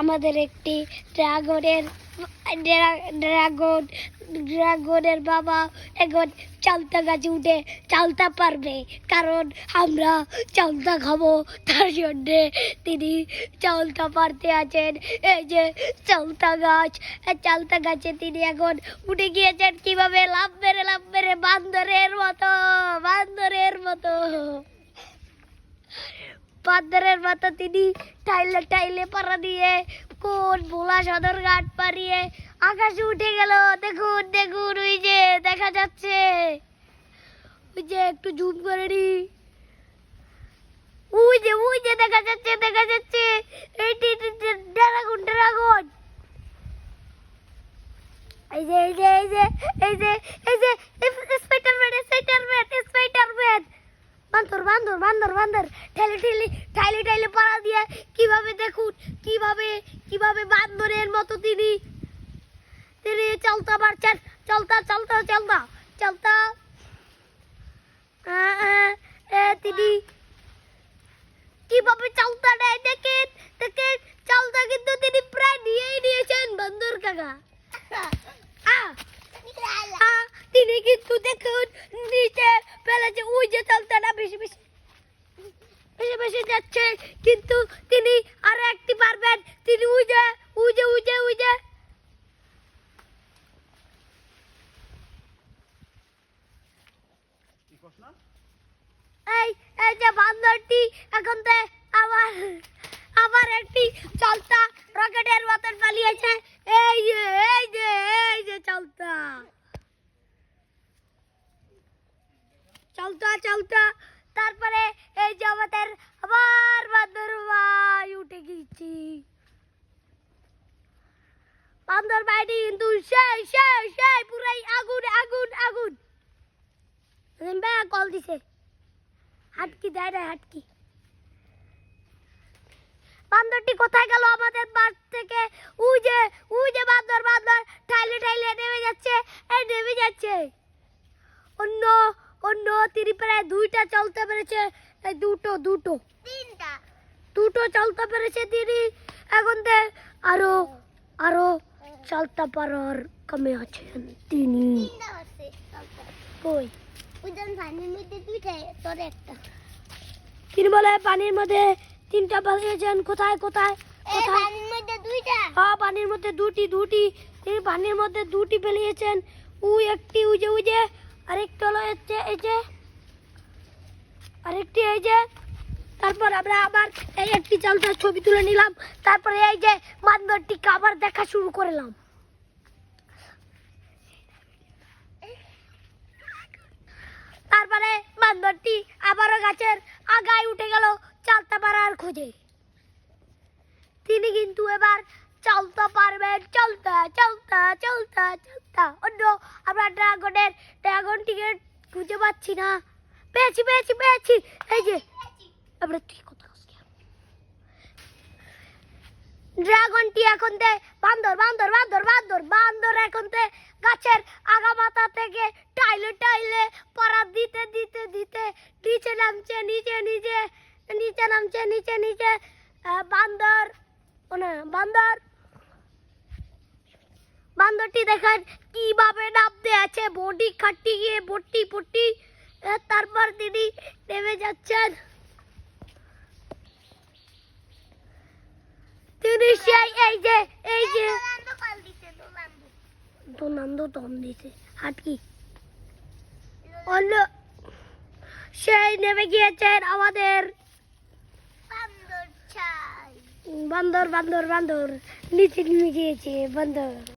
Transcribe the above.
আমাদের একটি ড্রাগনের ড্রাগন, ড্রাগনের বাবা এখন চালতা গাছে উঠে চালতা পারবে। কারণ আমরা চালতা খাব, তার জন্যে তিনি চালতা পারতে আছেন। এই যে চালতা গাছ চালতা গাছে তিনি এখন উঠে গিয়েছেন কীভাবে? লাভ মেরে লাভ মেরে বান্দরের মতো বান্দরের মতো। বান্দরের মতো তিনি টাইলে টাইলে পাড়া দিয়ে কোন ভোলা সদর ঘাট পাড়িয়ে আকাশে উঠে গেল দেখুন দেখুন ওই যে দেখা যাচ্ছে ওই যে একটু জুম করে নি ওই যে ওই যে দেখা যাচ্ছে দেখা যাচ্ছে এইটি ড্রাগন ড্রাগন এই যে এই যে এই যে এই যে এই যে স্পাইডারম্যান স্পাইডারম্যান স্পাইডারম্যান বান্দর বান্দর বান্দর বান্দর। ঠেলে ঠেলে ঠাইলে ঠাইলে পাড়া দিয়ে কীভাবে দেখুন? কীভাবে কীভাবে বান্দরের মতো তিনি? তিনি চলতা পারছেন চলতা চলতা চলতা চলতা। তিনি। কীভাবে চলতা নেয়? দেখেন দেখেন, চলতা কিন্তু তিনি প্রায় নিয়েই নিয়েছেন বান্দর কাকা। তিনি কিন্তু দেখুন, নিচে ফেলেছে। ওই যে চলতাটা বেশি বেশি বেশি বেশি যাচ্ছে, কিন্তু তিনি আরও একটি পারবেন। তিনি ওই যে ওই যে এই এই যে বান্দরটি, এখন তো আবার আবার একটি চলতা রকেটের মতন পালিয়েছে। এই যে এই যে এই যে চলতা। চলতা চলতা। তারপরে এই যে আমাদের আবার বান্দর ভাই উঠে গেছি। বান্দর ভাইটি কিন্তু সেই সেই সেই পুরাই আগুন আগুন আগুন। রিম্বা কল দিছে। হাটকি, দেয় না হাটকি। বান্দরটি কোথায় গেল আমাদের বাস থেকে? উই যে উই যে বান্দর বান্দর, ঠাইলে ঠাইলে নেমে যাচ্ছে। এই নেমে যাচ্ছে। অন্য অন্য তিনি প্রায় দুইটা চলতে পেরেছে। দুটো দুটো। তিনটা। দুটো চলতে পেরেছে তিনি এখন আরও আরও চলতে পারার কমে আছেন তিনি। কই? পানির মধ্যে দুইটা তোর একটা। তিনি বলে পানির মধ্যে তিনটা পালিয়েছেন। কোথায় কোথায়? কোথায়? পানির মধ্যে দুইটা। হ্যাঁ পানির মধ্যে দুটি দুটি। তিনি পানির মধ্যে দুটি ফেলিয়েছেন উই একটি উজে উজে আরেকটি হলো হচ্ছে এই যে, আরেকটি এই যে, তারপর আমরা আবার এই একটি চালটার ছবি তুলে নিলাম, তারপরে এই যে বান্দরটিকে আবার দেখা শুরু করলাম। তারপরে বান্দরটি আবারও গাছের আগায় উঠে গেল চালতা পাড়ার খোঁজে। তিনি কিন্তু এবার চলতে পারবেন চলতে চলতে চলতে চলতে। অন্য আমরা ড্রাগনের, ড্রাগন ড্রাগনটিকে খুঁজে পাচ্ছি না। পেয়েছি পেয়েছি পেয়েছি। এই যে, আমরা তুই ড্রাগনটি এখন তে বান্দর বান্দর বান্দর বান্দর বান্দর এখন তে গাছের আগা মাথা থেকে টাইলে টাইলে পাড়া দিতে দিতে দিতে, নিচে নামছে, নিচে নিচে নিচে নামছে, নিচে নিচে। বান্দর, ও না, বান্দর। বান্দরটি দেখেন কীভাবে নামতে আছে। বডি খাটি গিয়ে বটি পটি তারপর তিনি নেমে যাচ্ছেন। তিনি সেই এই যে এই যে দোনন্দ দম দিছে। হাটকি অন্য সেই নেমে গিয়েছেন আমাদের বান্দর বান্দর বান্দর বান্দর। নিচে নেমে গিয়েছে বান্দর।